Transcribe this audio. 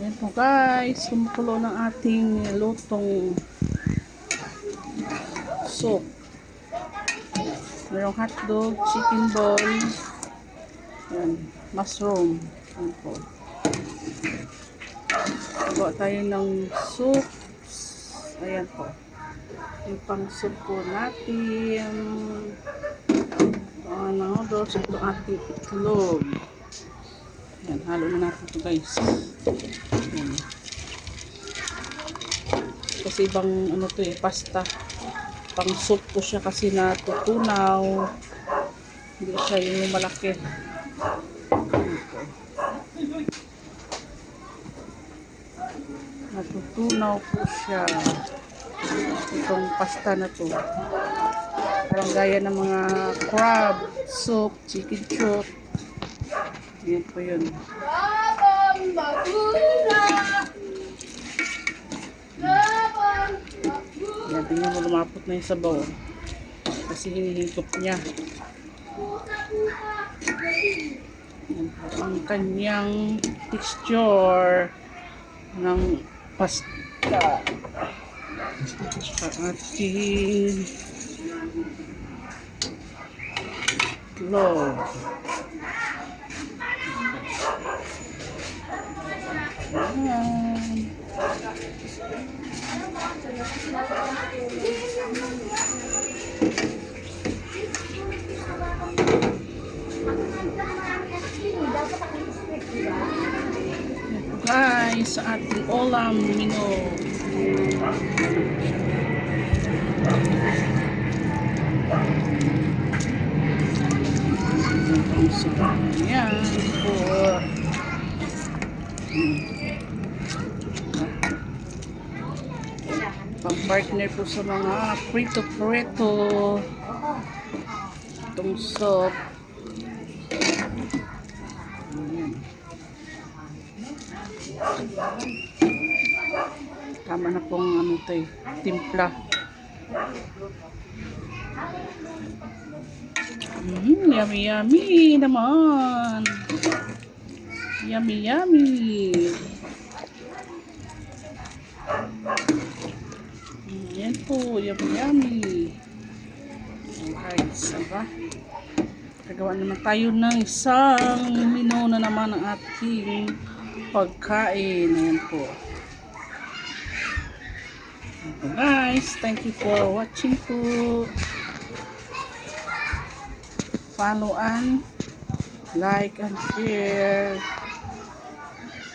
Yan po guys, kumukulo ng ating lutong soup. Merong hotdog, chicken ball, yan, mushroom. Yan po. Gawa tayo ng soup. Ayan po. Yung pang soup po natin. Ang noodles. Ito ating itlog. Yan, halo na natin ito guys. Yan. Kasi ibang ano to eh, pasta. Pang soup po siya kasi natutunaw. Hindi siya yung malaki. Natutunaw po siya. Itong pasta na to. Parang gaya ng mga crab, soup, chicken chop. Yan po yun. Yan, tingnan mo lumapot na yung sabaw. Kasi hinihigop niya. Yan ang kanyang texture ng pasta. Sa ating itlog. Yan. Guys, sa ating olam mino. Ang sarap. Yan po. Pang-partner po sa mga prito-prito. Itong soup. Ayan. Tama na pong ano ito eh, timpla. Mm, yummy yummy naman. Yummy yummy. Mm, Yan po, yummy yummy. Alright, saba. Gagawa naman tayo ng isang menu na naman ng ating pagkain. Ayan po. Po guys, thank you for watching po. Follow and like and share.